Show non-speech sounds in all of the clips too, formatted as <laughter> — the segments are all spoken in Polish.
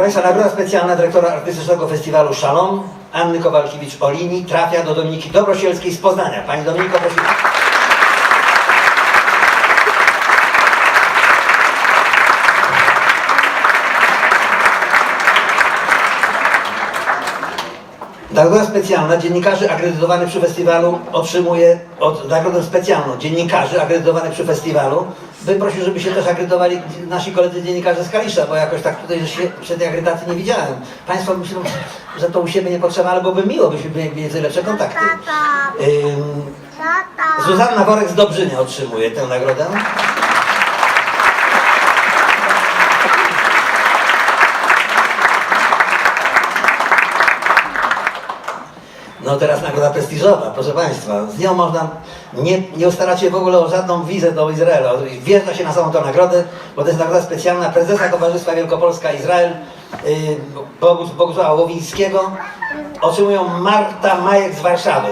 Państwa, nagroda specjalna dyrektora artystycznego festiwalu Szalom Anny Kowalkiewicz-Olini trafia do Dominiki Dobrosielskiej z Poznania. Pani Dominiko, prosimy. Nagroda specjalna dziennikarzy akredytowanych przy festiwalu otrzymuje od nagrodę specjalną dziennikarzy akredytowanych przy festiwalu. Bym prosił, żeby się też akredytowali nasi koledzy dziennikarze z Kalisza, bo jakoś tak tutaj się przy tej akredytacji nie widziałem. Państwo myślą, że to u siebie nie potrzeba, ale byłoby miło, byśmy mieli mieli lepsze kontakty. Ym, Zuzanna Worek z Dobrzynia otrzymuje tę nagrodę. No teraz nagroda prestiżowa, proszę Państwa. Z nią można, nie, nie się w ogóle o żadną wizę do Izraela. Wjeżdża się na samą tą nagrodę, bo to jest nagroda specjalna prezesa Towarzystwa Wielkopolska-Izrael yy, Bogus, Bogusława Łowińskiego. Otrzymują Marta Majek z Warszawy.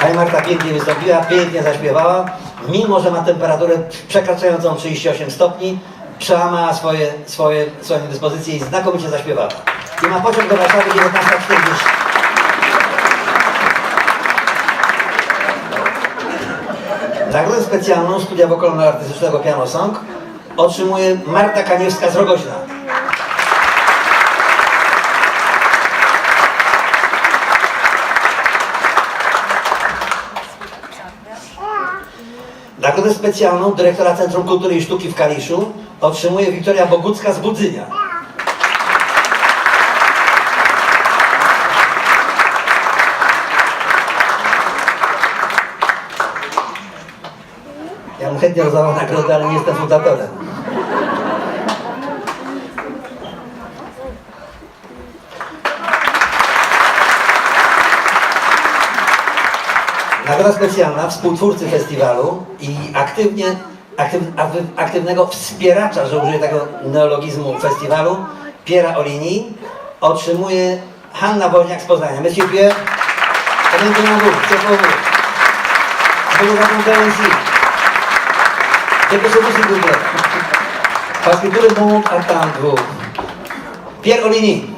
Pani Marta pięknie wystąpiła, pięknie zaśpiewała. Mimo, że ma temperaturę przekraczającą 38 stopni, przełamała swoje, swoje, swoje dyspozycje i znakomicie zaśpiewała. I ma pociąg do Warszawy 19.40. Nagrodę specjalną Studia Wokalno-Artystycznego Piano Song otrzymuje Marta Kaniewska z Rogoźna. Nagrodę specjalną dyrektora Centrum Kultury i Sztuki w Kaliszu otrzymuje Wiktoria Bogucka z Budzynia. Ja bym chętnie rozdawał nagrodę, ale nie jestem fundatorem. Nagroda specjalna współtwórcy festiwalu i aktywnie, aktyw, aktywnego wspieracza, że użyję tego neologizmu festiwalu, Piera Olini, otrzymuje Hanna Woźniak z Poznania. Monsieur Pierre, vous. Je vous accompagne ici. Dépêchez-vous s'il vous plaît. Parce que tout le monde attend. Pierre Olini.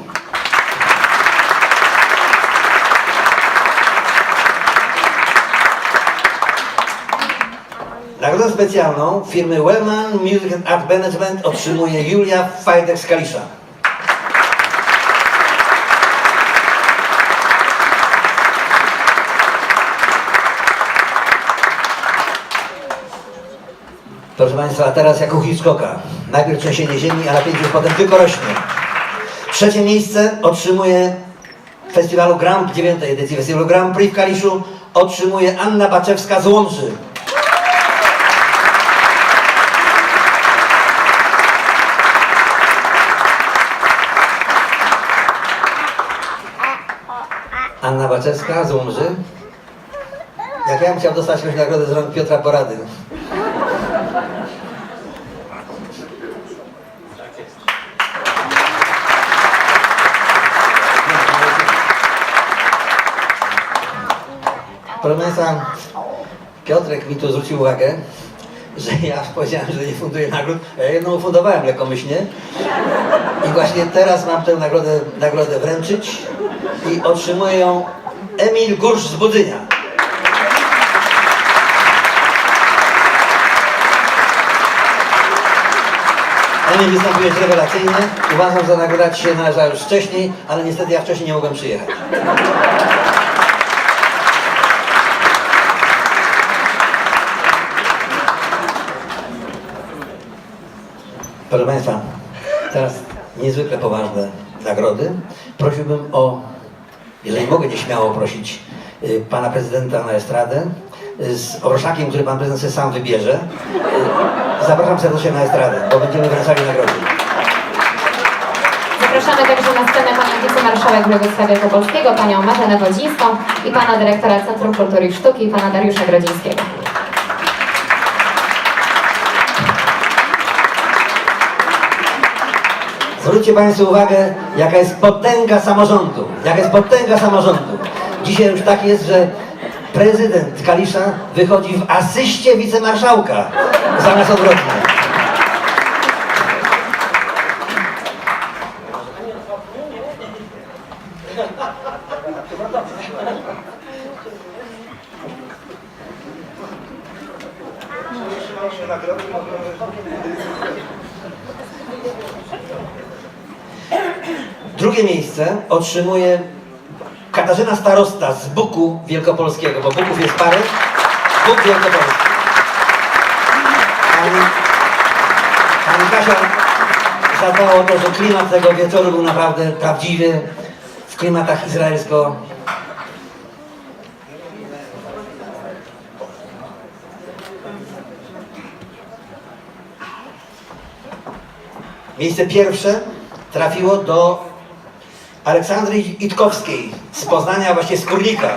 Nagrodę specjalną firmy Wellman Music and Art Management otrzymuje Julia Fajdek z Kalisza. Proszę Państwa, teraz jako Hitchcocka. Najpierw trzęsienie ziemi, a napięcie potem tylko rośnie. Trzecie miejsce otrzymuje festiwalu Grand, dziewiątej edycji festiwalu Grand Prix w Kaliszu otrzymuje Anna Baczewska z Łomży. Anna Baczewska z Łomży. Jak ja bym chciał dostać jakąś nagrodę z rąk Piotra Porady. Proszę Państwa, Piotrek mi tu zwrócił uwagę, że ja <laughs> powiedziałem, że nie funduję nagród, ja jedną ufundowałem lekkomyślnie. I właśnie teraz mam tę nagrodę, nagrodę wręczyć i otrzymuje ją Emil Gursz z Budzynia. Emil występujesz rewelacyjnie. Uważam, że nagroda się należała już wcześniej, ale niestety ja wcześniej nie mogłem przyjechać. Proszę Państwa, teraz niezwykle poważne nagrody. Prosiłbym o, jeżeli mogę nieśmiało prosić y, pana prezydenta na estradę y, z orszakiem, który pan prezydent sobie sam wybierze. Y, Zapraszam serdecznie na estradę, bo będziemy wręczali nagrody. Zapraszamy także na scenę panią wicemarszałek województwa wielkopolskiego, panią Marzenę Wodzińską i pana dyrektora Centrum Kultury i Sztuki, pana Dariusza Grodzińskiego. Zwróćcie Państwo uwagę, jaka jest potęga samorządu. Jaka jest potęga samorządu. Dzisiaj już tak jest, że prezydent Kalisza wychodzi w asyście wicemarszałka zamiast odwrotnie. Drugie miejsce otrzymuje Katarzyna Starosta z Buku Wielkopolskiego, bo Buków jest parę. Buk Wielkopolski. Pani, pani Kasia zadbała to, że klimat tego wieczoru był naprawdę prawdziwy, w klimatach izraelsko Miejsce pierwsze trafiło do Aleksandry Itkowskiej z Poznania, właśnie z Kurlika.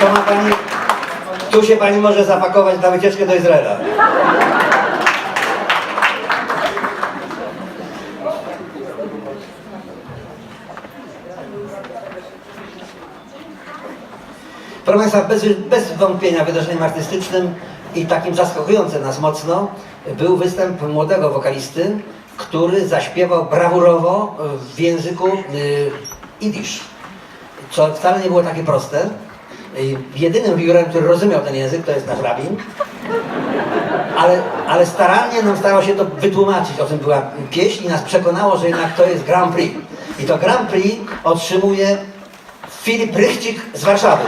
To ma pani, tu się pani może zapakować na wycieczkę do Izraela. Proszę Państwa, bez, bez wątpienia wydarzeniem artystycznym i takim zaskakującym nas mocno był występ młodego wokalisty, który zaśpiewał brawurowo w języku y, idisz, co wcale nie było takie proste. Y, Jedynym biurem, który rozumiał ten język, to jest nasz rabin. Ale, ale starannie nam starał się to wytłumaczyć, o czym była pieśń i nas przekonało, że jednak to jest Grand Prix. I to Grand Prix otrzymuje Filip Rychcik z Warszawy.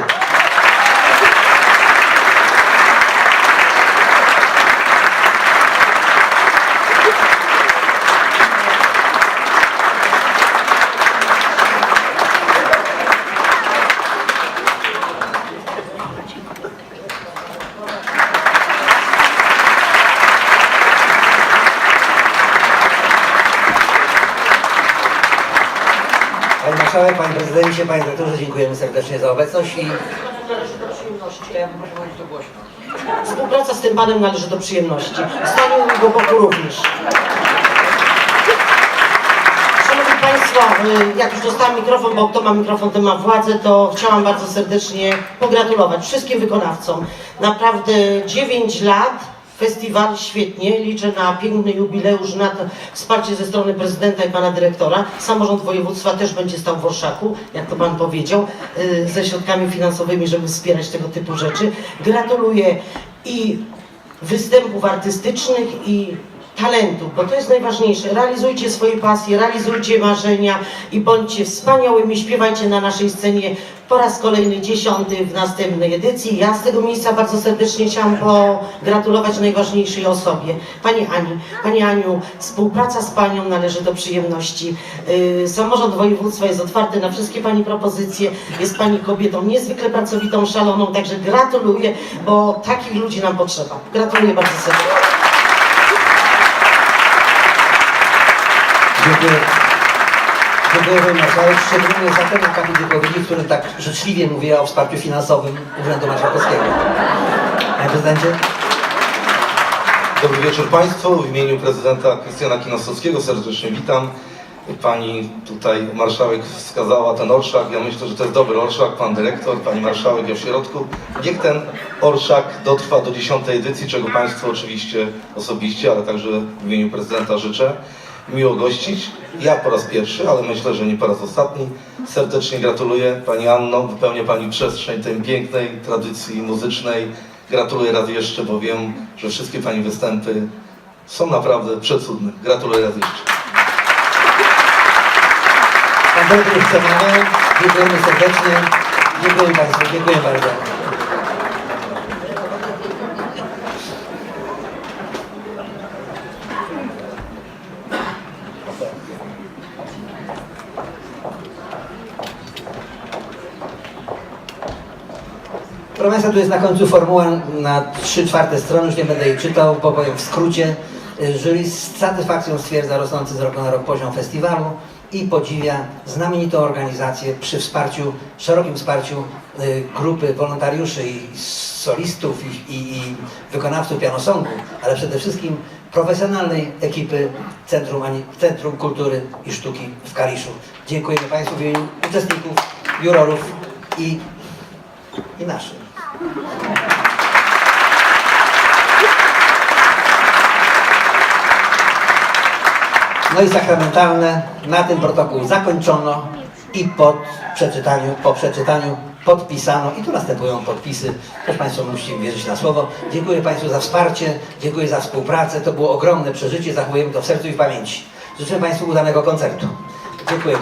Pani Marszałek, Prezydencie, Panie Dyrektorze, dziękujemy serdecznie za obecność i. Współpraca z tym panem należy do przyjemności. Stanie u jego boku również. Szanowni Państwo, y, jak już dostałam mikrofon, bo kto ma mikrofon, ten ma władzę, to chciałam bardzo serdecznie pogratulować wszystkim wykonawcom. Naprawdę 9 lat, festiwal świetnie, liczę na piękny jubileusz, na wsparcie ze strony prezydenta i pana dyrektora. Samorząd województwa też będzie stał w orszaku, jak to pan powiedział, y, ze środkami finansowymi, żeby wspierać tego typu rzeczy. Gratuluję i występów artystycznych i talentów, bo to jest najważniejsze. Realizujcie swoje pasje, realizujcie marzenia i bądźcie wspaniałymi, śpiewajcie na naszej scenie po raz kolejny dziesiąty w następnej edycji. Ja z tego miejsca bardzo serdecznie chciałam pogratulować najważniejszej osobie, Pani Ani. Pani Aniu, współpraca z Panią należy do przyjemności. Yy, Samorząd województwa jest otwarty na wszystkie Pani propozycje. Jest Pani kobietą niezwykle pracowitą, szaloną, także gratuluję, bo takich ludzi nam potrzeba. Gratuluję bardzo serdecznie. Dziękuję. Pani Marszałek, szczególnie za wypowiedzi, w którym tak życzliwie mówiła o wsparciu finansowym Urzędu Marszałkowskiego. Panie Prezydencie? Dobry wieczór Państwu. W imieniu prezydenta Krystiana Kinostowskiego serdecznie witam. Pani tutaj marszałek wskazała ten orszak. Ja myślę, że to jest dobry orszak. Pan dyrektor, pani marszałek w środku. Niech ten orszak dotrwa do dziesiątej edycji, czego Państwu oczywiście osobiście, ale także w imieniu prezydenta życzę. Miło gościć. Ja po raz pierwszy, ale myślę, że nie po raz ostatni. Serdecznie gratuluję Pani Anno. Wypełnia Pani przestrzeń tej pięknej tradycji muzycznej. Gratuluję raz jeszcze, bo wiem, że wszystkie Pani występy są naprawdę przecudne. Gratuluję raz jeszcze. Pan już przemawiał. Dziękujemy serdecznie. Dziękuję Państwu, dziękuję bardzo. Proszę Państwa, tu jest na końcu formuła na 3 czwarte strony, już nie będę jej czytał, powiem w skrócie. Y, Jury z satysfakcją stwierdza rosnący z roku na rok poziom festiwalu i podziwia znamienitą organizację przy wsparciu, szerokim wsparciu y, grupy wolontariuszy i solistów i, i, i wykonawców pianosongu, ale przede wszystkim profesjonalnej ekipy Centrum, Centrum Kultury i Sztuki w Kaliszu. Dziękujemy Państwu w imieniu uczestników, jurorów i, i naszym. No i sakramentalne, na tym protokół zakończono i pod przeczytaniu, po przeczytaniu podpisano i tu następują podpisy. Też Państwo musicie wierzyć na słowo. Dziękuję Państwu za wsparcie, dziękuję za współpracę. To było ogromne przeżycie, zachowujemy to w sercu i w pamięci. Życzę Państwu udanego koncertu. Dziękuję.